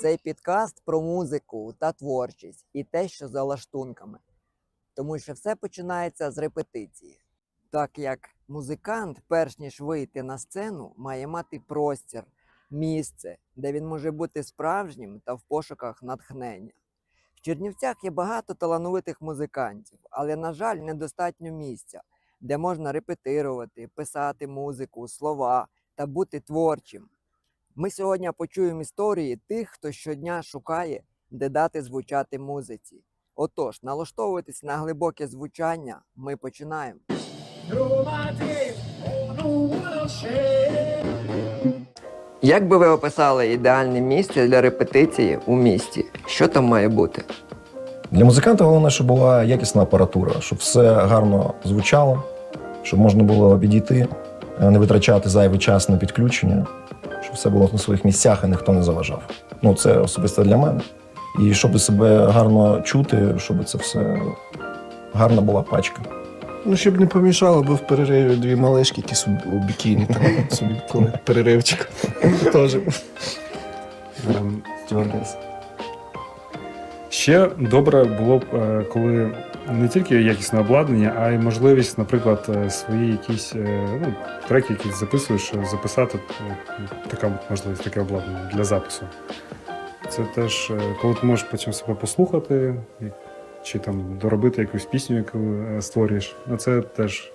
Цей підкаст про музику та творчість і те, що за лаштунками. Тому що все починається з репетиції. Так як музикант, перш ніж вийти на сцену, має мати простір, місце, де він може бути справжнім та в пошуках натхнення. В Чернівцях є багато талановитих музикантів, але, на жаль, недостатньо місця, де можна репетирувати, писати музику, слова та бути творчим. Ми сьогодні почуємо історії тих, хто щодня шукає, де дати звучати музиці. Отож, налаштовуйтесь на глибоке звучання. Ми починаємо. Як би ви описали ідеальне місце для репетиції у місті? Що там має бути? Для музиканта головне, щоб була якісна апаратура, щоб все гарно звучало, щоб можна було підійти, е, не витрачати зайвий час на підключення, щоб все було на своїх місцях і ніхто не заважав. Ну, це особисто для мене. І щоб себе гарно чути, щоб це все гарна була пачка. Ну, щоб не помішало, бо в перериві дві малешки, які собі у бікіні там собі коли переривчик. Теж. Ем, Ще добре було б, е, коли не тільки якісне обладнання, а й можливість, наприклад, е, свої якісь е, ну, треки, які записуєш, записати така можливість, таке обладнання для запису. Це теж, коли ти можеш потім себе послухати, чи там доробити якусь пісню, яку створюєш. Ну, це теж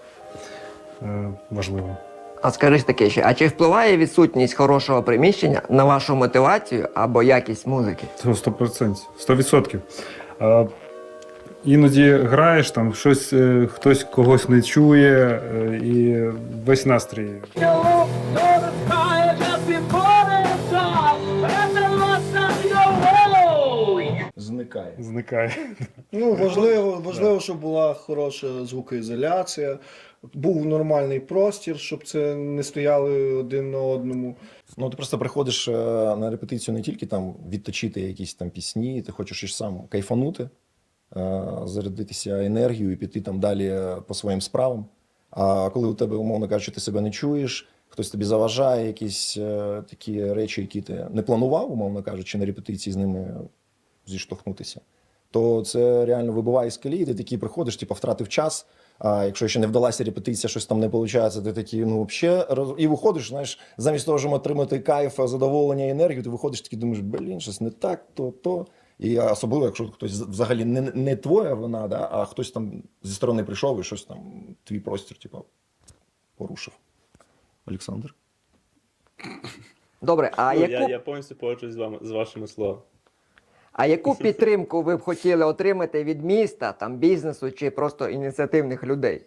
важливо. А скажи таке ще, а чи впливає відсутність хорошого приміщення на вашу мотивацію або якість музики? Це 100%. 100%. А, іноді граєш, там щось, е, хтось когось не чує, е, і весь настрій. Зникає. Зникає. Ну, важливо, важливо, щоб була хороша звукоізоляція, був нормальний простір, щоб це не стояли один на одному. Ну, ти просто приходиш е, на репетицію не тільки там відточити якісь там пісні, ти хочеш і сам кайфанути, е, зарядитися енергією і піти там далі е, по своїм справам. А коли у тебе, умовно кажучи, ти себе не чуєш, хтось тобі заважає, якісь такі речі, які ти не планував, умовно кажучи, на репетиції з ними зіштовхнутися, то це реально вибиває з колії, ти такий приходиш, типу, втратив час. А якщо ще не вдалася репетиція, щось там не виходить, ти такий, ну взагалі, роз... і виходиш, знаєш, замість того, щоб отримати кайф, задоволення і енергію, ти виходиш такий, думаєш, блін, щось не так, то, то. І особливо, якщо хтось взагалі не, не твоя вина, да, а хтось там зі сторони прийшов і щось там, твій простір, типу, порушив. Олександр? Добре, а Ну, яку, я, я повністю погоджуюсь з вами з вашими словами. А яку підтримку ви б хотіли отримати від міста, там бізнесу чи просто ініціативних людей?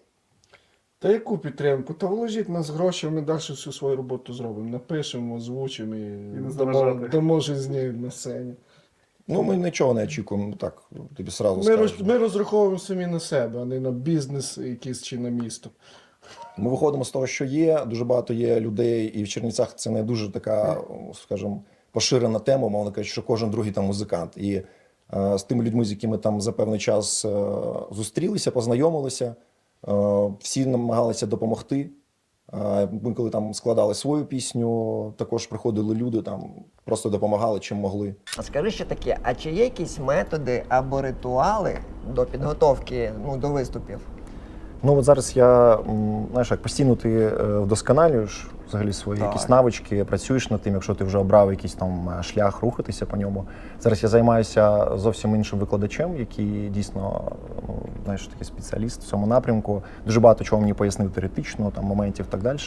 Та яку підтримку? Та вложіть нас гроші, ми далі всю свою роботу зробимо. Напишемо, озвучимо і, не дамо, заважати. дамо жизні на сцені. Ну, ми нічого не очікуємо, так, тобі сразу Ми, скажу. роз, ми розраховуємо самі на себе, а не на бізнес якийсь чи на місто. Ми виходимо з того, що є. Дуже багато є людей, і в Чернівцях це не дуже така, скажімо, поширена тема, мовно кажучи, що кожен другий там музикант. І е, з тими людьми, з якими там за певний час е, зустрілися, познайомилися, е, всі намагалися допомогти. Ми коли там складали свою пісню, також приходили люди, там просто допомагали чим могли. А скажи ще таке, а чи є якісь методи або ритуали до підготовки ну, до виступів? Ну от зараз я знаєш, як постійно ти вдосконалюєш взагалі свої Так. якісь навички, працюєш над тим, якщо ти вже обрав якийсь там е, шлях рухатися по ньому. Зараз я займаюся зовсім іншим викладачем, який дійсно ну, знаєш, такий спеціаліст в цьому напрямку. Дуже багато чого мені пояснив теоретично, там моментів і так далі.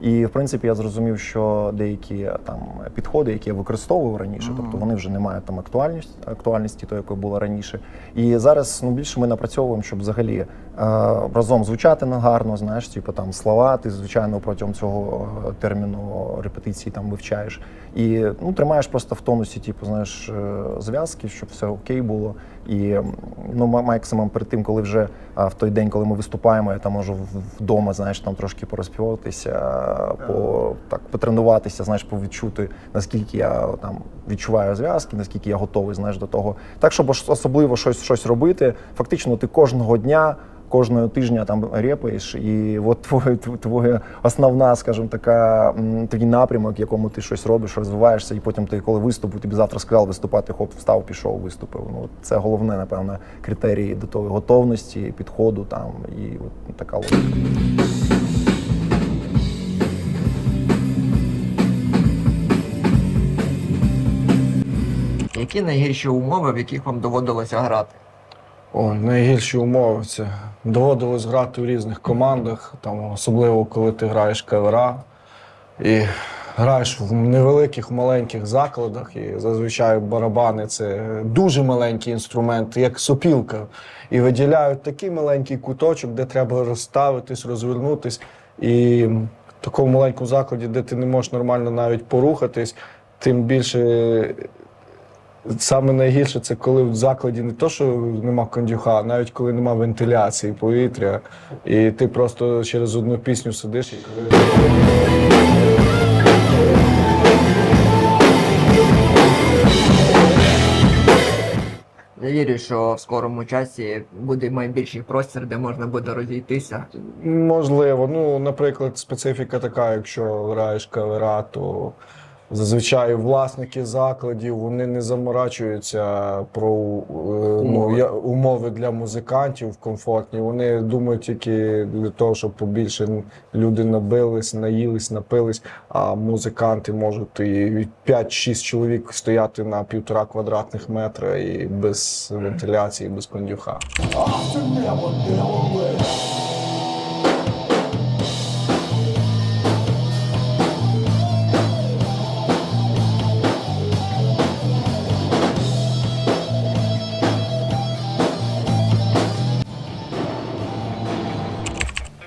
І в принципі я зрозумів, що деякі там підходи, які я використовував раніше, тобто вони вже не мають там актуальність, актуальності, тої, якої була раніше. І зараз ну більше ми напрацьовуємо, щоб взагалі е, разом звучати на гарно, знаєш, типу там слова, ти звичайно протягом цього е, терміну репетиції там вивчаєш. І ну, тримаєш просто в тонусі, типу, знаєш, е, зв'язки, щоб все окей було. І ну, ма- максимум перед тим, коли вже в той день, коли ми виступаємо, я там можу вдома, знаєш, там трошки порозпіватися, по так потренуватися, знаєш, повідчути, наскільки я там відчуваю зв'язки, наскільки я готовий, знаєш, до того. Так, щоб особливо щось, щось робити. Фактично, ти кожного дня кожного тижня там репаєш, і от твоє, твоє основна, скажімо, така такий напрямок, в якому ти щось робиш, розвиваєшся, і потім ти, коли виступив, тобі завтра сказав виступати, хоп, встав, пішов, виступив. Ну це головне, напевно, критерії до того готовності, підходу там і от така логіка. Які найгірші умови, в яких вам доводилося грати? Ой, найгірші умови це доводилось грати в різних командах, там, особливо коли ти граєш кавера і граєш в невеликих маленьких закладах. І зазвичай барабани це дуже маленький інструмент, як сопілка. І виділяють такий маленький куточок, де треба розставитись, розвернутись. І в такому маленькому закладі, де ти не можеш нормально навіть порухатись, тим більше Саме найгірше це коли в закладі не то, що нема кондюха, а навіть коли нема вентиляції повітря, і ти просто через одну пісню сидиш і Я вірю, що в скорому часі буде найбільший простір, де можна буде розійтися. можливо. Ну, наприклад, специфіка така, якщо граєш кавера, то зазвичай власники закладів вони не заморачуються про е, ну, Умови. умови для музикантів комфортні. Вони думають тільки для того, щоб побільше люди набились, наїлись, напились, а музиканти можуть і 5-6 чоловік стояти на півтора квадратних метра і без вентиляції, без кондюха.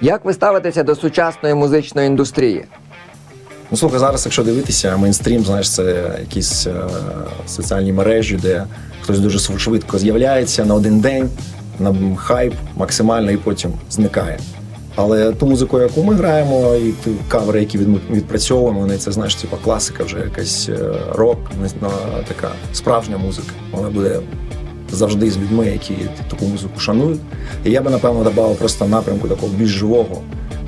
Як ви ставитеся до сучасної музичної індустрії? Ну, слухай, зараз, якщо дивитися, мейнстрім, знаєш, це якісь е, соціальні мережі, де хтось дуже швидко з'являється на один день, на хайп максимально і потім зникає. Але ту музику, яку ми граємо, і ті кавери, які від, відпрацьовуємо, вони це знаєш, типа класика, вже якась е, рок, не така справжня музика. Вона буде завжди з людьми, які таку музику шанують. І я би напевно додав просто напрямку такого більш живого,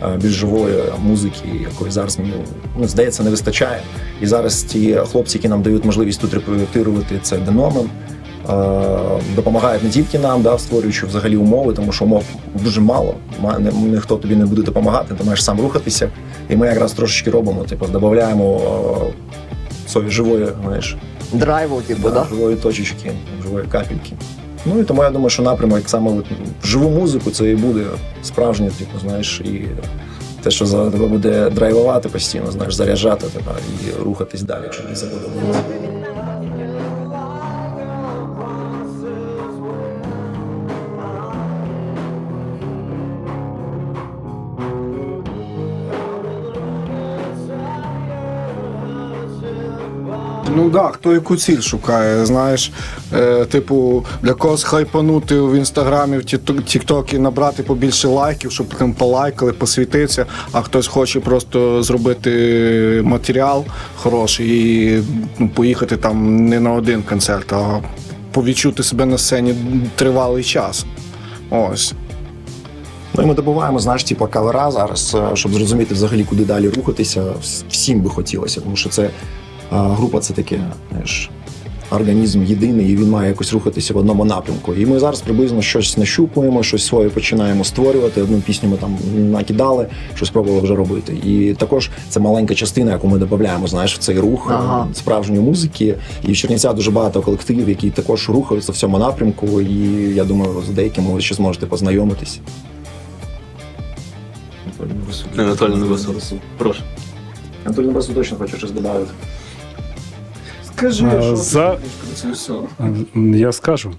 е, більш живої музики, якої зараз мені ну, здається не вистачає. І зараз ті хлопці, які нам дають можливість тут репетирувати, це Деномен. е, Допомагають не тільки нам, да, створюючи взагалі умови, тому що умов дуже мало. Ніхто тобі не буде допомагати, ти маєш сам рухатися. І ми якраз трошечки робимо, типу, додаємо цієї живої, знаєш, Драйву, типу, да, да? живої точечки, живої капельки. Ну і тому я думаю, що напрямок саме от живу музику це і буде справжнє, типу, знаєш, і те, що за тебе буде драйвувати постійно, знаєш, заряджати тебе і рухатись далі, якщо не це Ну да, хто яку ціль шукає, знаєш, е, типу, для когось хайпанути в інстаграмі, в Тік- тіктокі, набрати побільше лайків, щоб там полайкали, посвітитися, а хтось хоче просто зробити матеріал хороший і ну, поїхати там не на один концерт, а повідчути себе на сцені тривалий час. Ось. Ну і ми добуваємо, знаєш, типу кавера зараз, е, щоб зрозуміти взагалі, куди далі рухатися. Всім би хотілося, тому що це е, група це таке, знаєш, організм єдиний, і він має якось рухатися в одному напрямку. І ми зараз приблизно щось нащупуємо, щось своє починаємо створювати. Одну пісню ми там накидали, щось пробували вже робити. І також це маленька частина, яку ми додаємо, знаєш, в цей рух е, Ага. справжньої музики. І в Чернівцях дуже багато колективів, які також рухаються в цьому напрямку. І я думаю, з деякими ви ще зможете познайомитись. Анатолій Новосов. Прошу. Анатолій Небесу точно хочу щось додати. Скажи, А, що за- це все. Я скажу.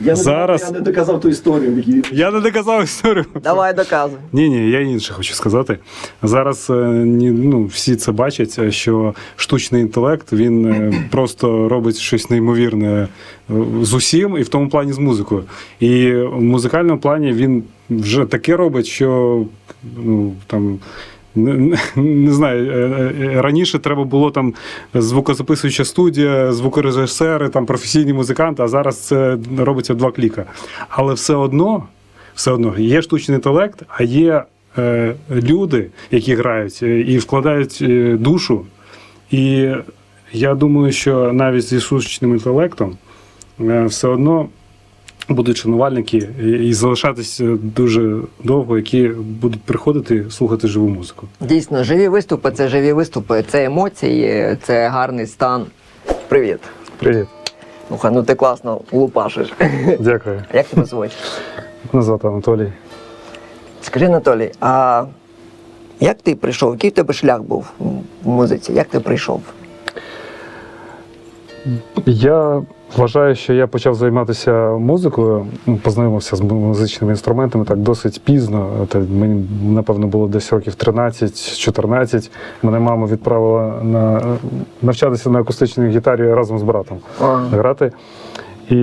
Я Зараз- я не доказав ту історію, Я не доказав історію. Давай доказуй. Ні, ні, я інше хочу сказати. Зараз е, ну, всі це бачать, е, що штучний інтелект він е, просто робить щось неймовірне з усім, і в тому плані з музикою. І в музикальному плані він вже таке робить, що ну там. Не, не- знаю, е, е, раніше треба було там звукозаписуюча студія, звукорежисери, там професійні музиканти, а зараз це робиться в два кліка. Але все одно все одно є штучний інтелект, а є е, люди, які грають е, і вкладають е, душу. І я думаю, що навіть зі штучним інтелектом е, все одно будуть шанувальники і, залишатися дуже довго, які будуть приходити слухати живу музику. Дійсно, живі виступи це живі виступи, це емоції, це гарний стан. Привіт. Привіт, Слухай, ну ти класно лупашиш. дякую. Як тебе звуть? Мене звати Анатолій. Скажи, Анатолій, а як ти прийшов? Який в тебе шлях був в музиці? Як ти прийшов? Я вважаю, що я почав займатися музикою, ну, познайомився з музичними інструментами так досить пізно. Це мені, напевно, було десь років 13-14. Мене мама відправила на навчатися на акустичній гітарі разом з братом грати. І,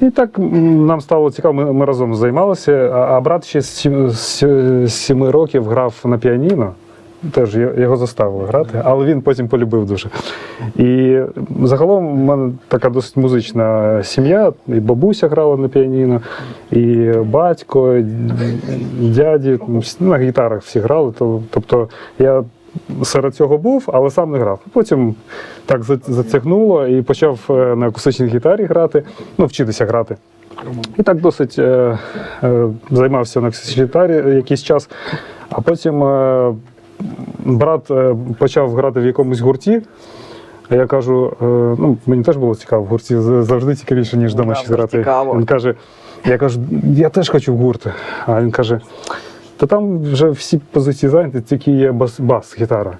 і так нам стало цікаво, ми, ми разом займалися, а, брат ще з сім- з з сіми років грав на піаніно. Теж його заставили грати, але він потім полюбив дуже. І загалом в мене така досить музична сім'я. І бабуся грала на піаніно, і батько, дяді ну, на гітарах всі грали. Тобто я серед цього був, але сам не грав. Потім так за- затягнуло і почав е, на акустичній гітарі грати, ну, вчитися грати. І так досить е, е, займався на акустичній гітарі якийсь час, а потім. Е, брат е, почав грати в якомусь гурті. А я кажу: е, ну, мені теж було цікаво в гурті, завжди цікавіше, ніж вдома Правда щось грати. цікаво. Він каже: я кажу, я теж хочу в гурт. А він каже: та там вже всі позиції зайняті, тільки є бас, бас гітара.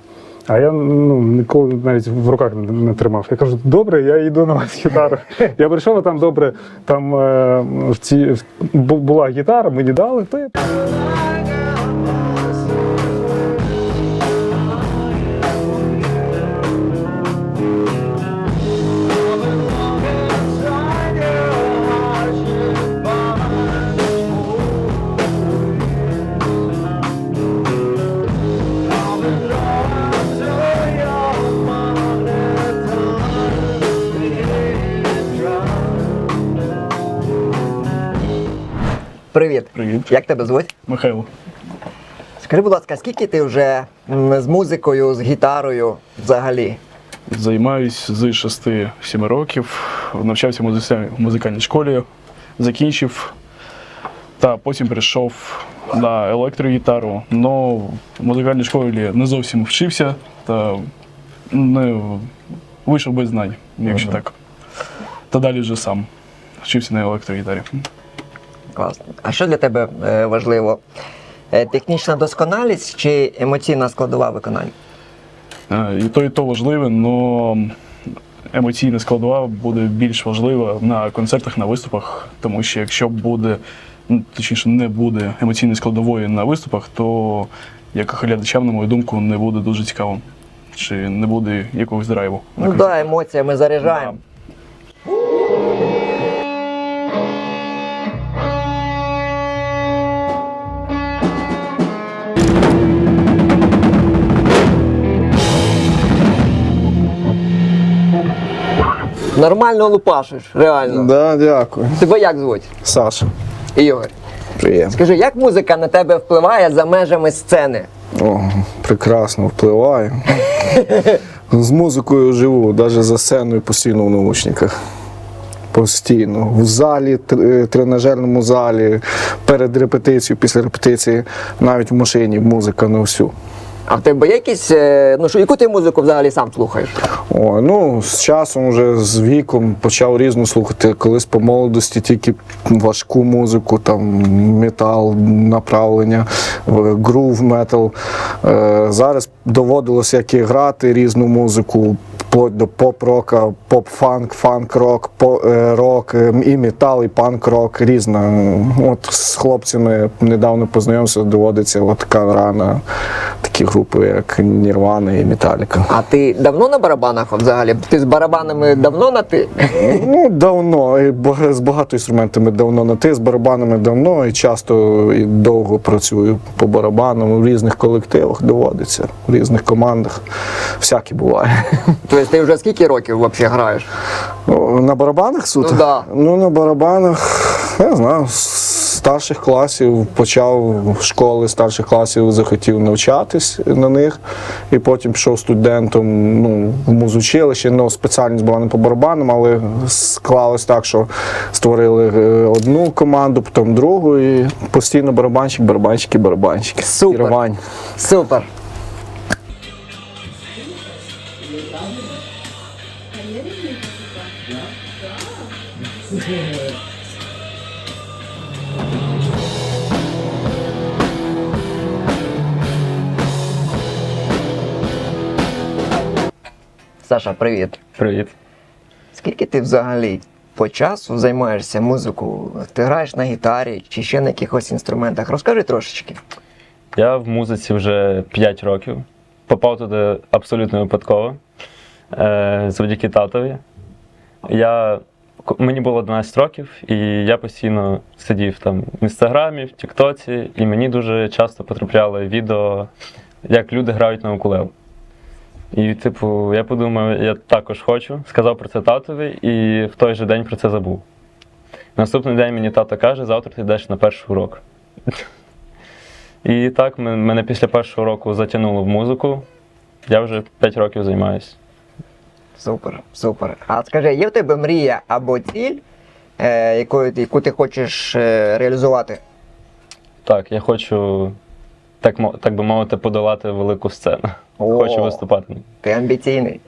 А я ну, ніколи навіть в руках не, не тримав. Я кажу, добре, я йду на вас гітару. Я прийшов, а там добре, там е, в ці, була гітара, мені дали, то я Привіт. Привіт, Як тебе звуть? Михайло. Скажи, будь ласка, скільки ти вже з музикою, з гітарою взагалі? Займаюсь з 6-7 років. Навчався в музикальній школі, закінчив. Та потім перейшов на електрогітару. Но в музикальній школі не зовсім вчився та не вийшов без знань, якщо так. Та далі вже сам вчився на електрогітарі. Класно. А що для тебе е, важливо? Е, технічна досконалість чи емоційна складова виконання? Е, І то, і то важливе, але емоційна складова буде більш важлива на концертах, на виступах, тому що якщо буде, ну, точніше, не буде емоційної складової на виступах, то як глядачам, на мою думку, не буде дуже цікаво. Чи не буде якогось драйву. Ну так, да, емоціями заряджаємо. Нормально лупашиш, реально. Да, дякую. Тебе як звуть? Саша, Ігор. приємно. Скажи, як музика на тебе впливає за межами сцени? О, прекрасно впливає. З музикою живу, навіть за сценою постійно в наушниках. Постійно. В залі, тр- тренажерному залі, перед репетицією, після репетиції, навіть в машині музика на всю. А в тебе якісь. е, Ну що, яку ти музику взагалі сам слухаєш? О, ну, з часом, вже з віком почав різну слухати. Колись по молодості тільки важку музику, там метал, направлення, грув, метал. Е, зараз доводилося як і грати різну музику, до поп-рока, поп-фанк, фанк-рок, е, рок, е, і метал, і панк-рок, різна. От з хлопцями недавно познайомився, доводиться от така гра на такі групи, як Нірвана і Металіка. А ти давно на барабанах взагалі? Ти з барабанами давно на ти? Ну, давно. З багато інструментами давно на ти, з барабанами давно і часто і довго працюю по барабанам в різних колективах доводиться, в різних командах. Всяке буває. Тобто ти вже скільки років взагалі граєш? Ну, На барабанах суто? Ну, да. Ну, на барабанах, я не знаю, старших класів почав школи старших класів, захотів навчатись на них. І потім пішов студентом ну, в музучилище. Ну, спеціальність була не по барабанам, але склалось так, що створили е, одну команду, потім другу, і постійно барабанщик, барабанщики, барабанщики. Супер. Керувань. Супер! Саша, привіт. Привіт. Скільки ти взагалі по часу займаєшся музикою? Ти граєш на гітарі чи ще на якихось інструментах? Розкажи трошечки. Я в музиці вже 5 років. Попав туди абсолютно випадково. Е, завдяки татові. Я, мені було 11 років, і я постійно сидів там в інстаграмі, в Тіктоці, і мені дуже часто потрапляли відео, як люди грають на укулеле. І, типу, я подумав, я також хочу. Сказав про це татові, і в той же день про це забув. Наступний день мені тато каже, завтра ти йдеш на перший урок. І так, мене після першого року затягнуло в музику. Я вже 5 років займаюся. Супер, супер. А скажи, є в тебе мрія або ціль, е, яку, яку ти хочеш е, реалізувати? Так, я хочу, так, так би мовити, подолати велику сцену. О. Хочу виступати. Ти амбіційний.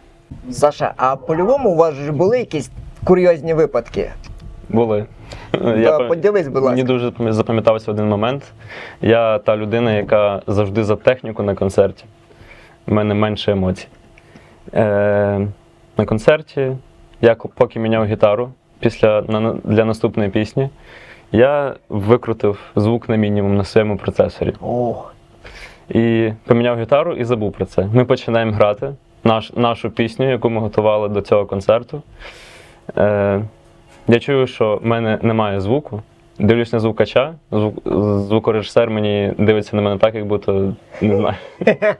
Саша, а по-любому у вас ж були якісь курйозні випадки? Були. Да, пам- поділись, будь ласка. Мені дуже запам- запам'ятався один момент. Я та людина, яка завжди за техніку на концерті. У мене менше емоцій. Е, на концерті я ко- поки міняв гітару після, на, для наступної пісні, я викрутив звук на мінімум на своєму процесорі. О, І поміняв гітару і забув про це. Ми починаємо грати наш, нашу пісню, яку ми готували до цього концерту. Е, я чую, що в мене немає звуку. Дивлюсь на звукача. Звук, звукорежисер мені дивиться на мене так, як будто не знаю.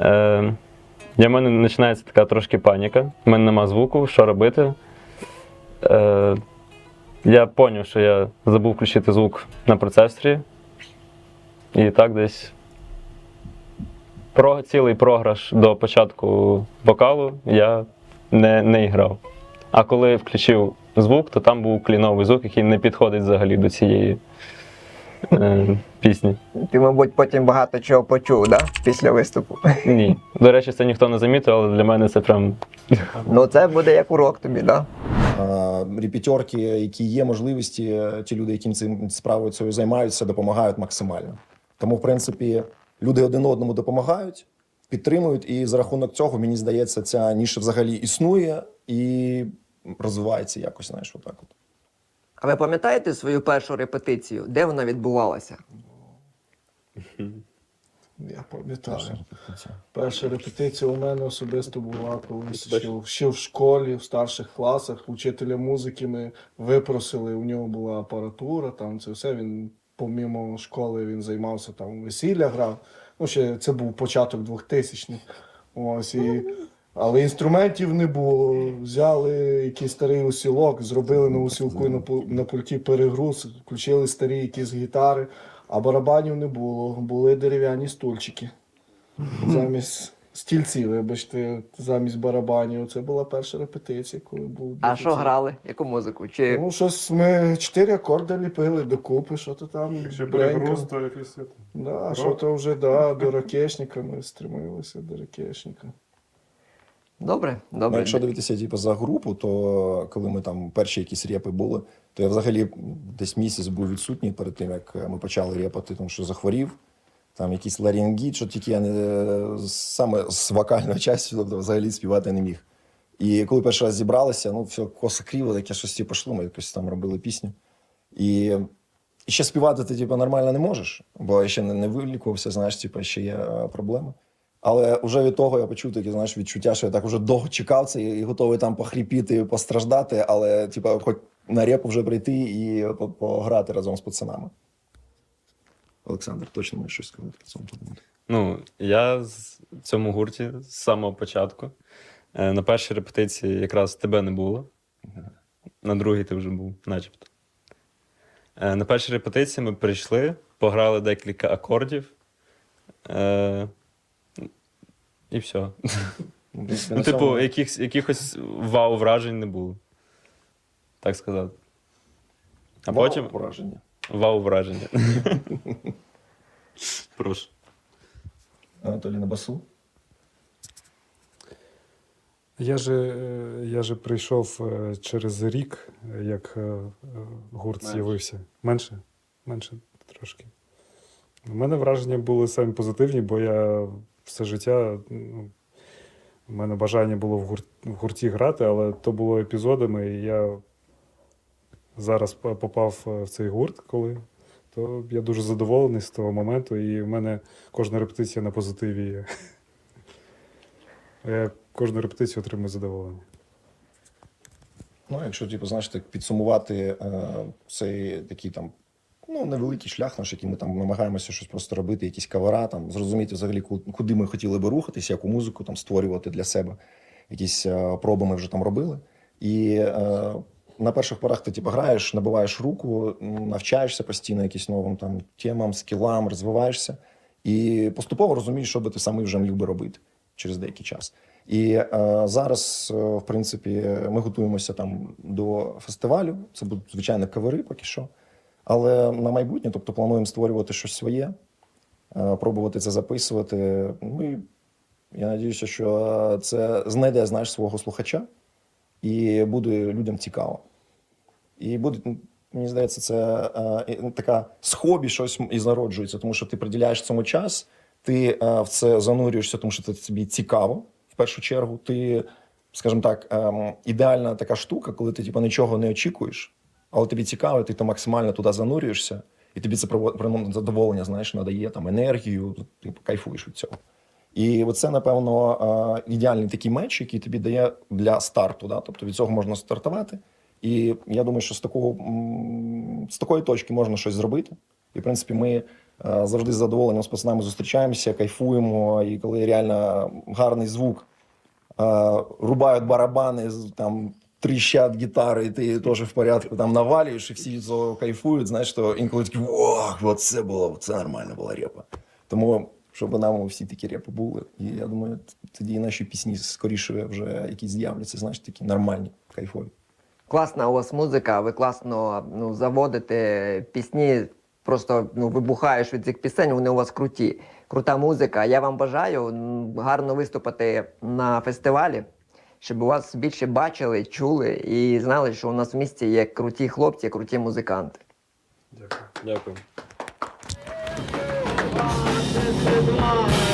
Е, для мене починається така трошки паніка. У мене нема звуку, що робити. Е, я зрозумів, що я забув включити звук на процесорі. І так десь про, цілий програш до початку вокалу я не, не грав. А коли включив звук, то там був кліновий звук, який не підходить взагалі до цієї е, пісні. ти, мабуть, потім багато чого почув, да? Після виступу. Ні. До речі, це ніхто не замітив, але для мене це прям Ну, це буде як урок тобі, да? А, Репетерки, які є можливості, ті люди, яким цим справою цією займаються, допомагають максимально. Тому, в принципі, люди один одному допомагають, підтримують, і за рахунок цього, мені здається, ця ніша взагалі існує і розвивається якось, знаєш, отак. От. А ви пам'ятаєте свою першу репетицію? Де вона відбувалася? Я пам'ятаю. Перша репетиція у мене особисто була колись ще, в- ще в школі, в старших класах. Учителя музики ми випросили, у нього була апаратура, там це все. Він, помімо школи, він займався там весілля грав. Ну, ще це був початок 2000-х. Ось і. Але інструментів не було. Взяли якийсь старий усілок, зробили на усілку на, на пульті перегруз, включили старі якісь гітари, а барабанів не було. Були дерев'яні стульчики. Замість стільців, вибачте, замість барабанів. Це була перша репетиція, коли був. А що грали? Яку музику? Чи Ну, щось ми чотири акорди ліпили докупи, що то там. Якщо перегруз, то це. Да, що то вже да, до ракешника ми стремилися до ракешника. добре? Ну, Добре. якщо дивитися типу, за групу, то коли ми там перші якісь репи були, то я взагалі десь місяць був відсутній перед тим, як ми почали репати, тому що захворів. Там якийсь ларінгіт, що тільки я не саме з вокального часу, тобто взагалі співати не міг. І коли перший раз зібралися, ну все косо криво, таке щось типу, пішло, ми якось там робили пісню. І, і ще співати ти типу, нормально не можеш, бо я ще не, не вилікувався, знаєш, типу, ще є е, проблеми. Але вже від того я почув таке, знаєш, відчуття, що я так вже довго чекав це і готовий там похріпіти, постраждати, але типу, хоч на репу вже прийти і пограти разом з пацанами. Олександр, точно можеш щось сказати по цьому подумати. Ну, я в цьому гурті з самого початку. Е, На першій репетиції якраз тебе не було. На другій ти вже був, начебто. Е, На першій репетиції ми прийшли, пограли декілька акордів. Е, і все. Ну, типу, цьому- якихось, якихось вау вражень не було. Так сказати. А Вау, потім враження. Вау враження. Прошу. Анатолій на басу. Я же, я же прийшов е, через рік, як е, гурт Менше. з'явився. Менше? Менше трошки. У мене враження були самі позитивні, бо я все життя. Ну, у мене бажання було в, гурт, в гурті грати, але то було епізодами, і я зараз попав е, в цей гурт, коли. То я дуже задоволений з того моменту, і в мене кожна репетиція на позитиві. Я кожну репетицію отримую задоволення. Ну, якщо типу, знаєш, так підсумувати е, цей такий там ну, невеликий шлях наш, який ми там намагаємося щось просто робити, якісь кавера, там, зрозуміти взагалі, куди ми хотіли би рухатися, яку музику там створювати для себе. Якісь е, проби ми вже там робили. І е, на перших порах ти типу, граєш, набиваєш руку, навчаєшся постійно якимось новим там темам, скілам, розвиваєшся. І поступово розумієш, що би ти саме вже міг би робити через деякий час. І е, зараз, е, в принципі, ми готуємося там до фестивалю. Це будуть звичайно кавери поки що. Але на майбутнє, тобто плануємо створювати щось своє, е, пробувати це записувати. Ми, я надіюся, що це знайде знаєш, свого слухача і буде людям цікаво. І буде, мені здається, це е, така з хобі щось і зароджується, тому що ти приділяєш цьому час, ти е, в це занурюєшся, тому що це тобі цікаво в першу чергу. Ти, скажімо так, ем, ідеальна така штука, коли ти типу, нічого не очікуєш, але тобі цікаво, ти, ти максимально туди занурюєшся, і тобі це задоволення, знаєш, надає там енергію, ти кайфуєш від цього. І оце, напевно, е, ідеальний такий меч, який тобі дає для старту. Да? Тобто від цього можна стартувати. І я думаю, що з такого з такої точки можна щось зробити. І, в принципі, ми е, завжди з задоволенням з пацанами зустрічаємося, кайфуємо. І коли реально гарний звук, е, рубають барабани, там тріщать гітари, і ти теж в порядку там навалюєш, і всі цього кайфують. Знаєш, то інколи такі ох, це було, це нормально була репа. Тому щоб нам всі такі репи були. І я думаю, тоді наші пісні скоріше вже якісь з'являться, знаєш, такі нормальні, кайфові. Класна у вас музика, ви класно ну, заводите пісні, просто ну, вибухаєш від цих пісень, вони у вас круті. Крута музика. Я вам бажаю гарно виступити на фестивалі, щоб вас більше бачили, чули і знали, що у нас в місті є круті хлопці, круті музиканти. Дякую. Дякую. the blood.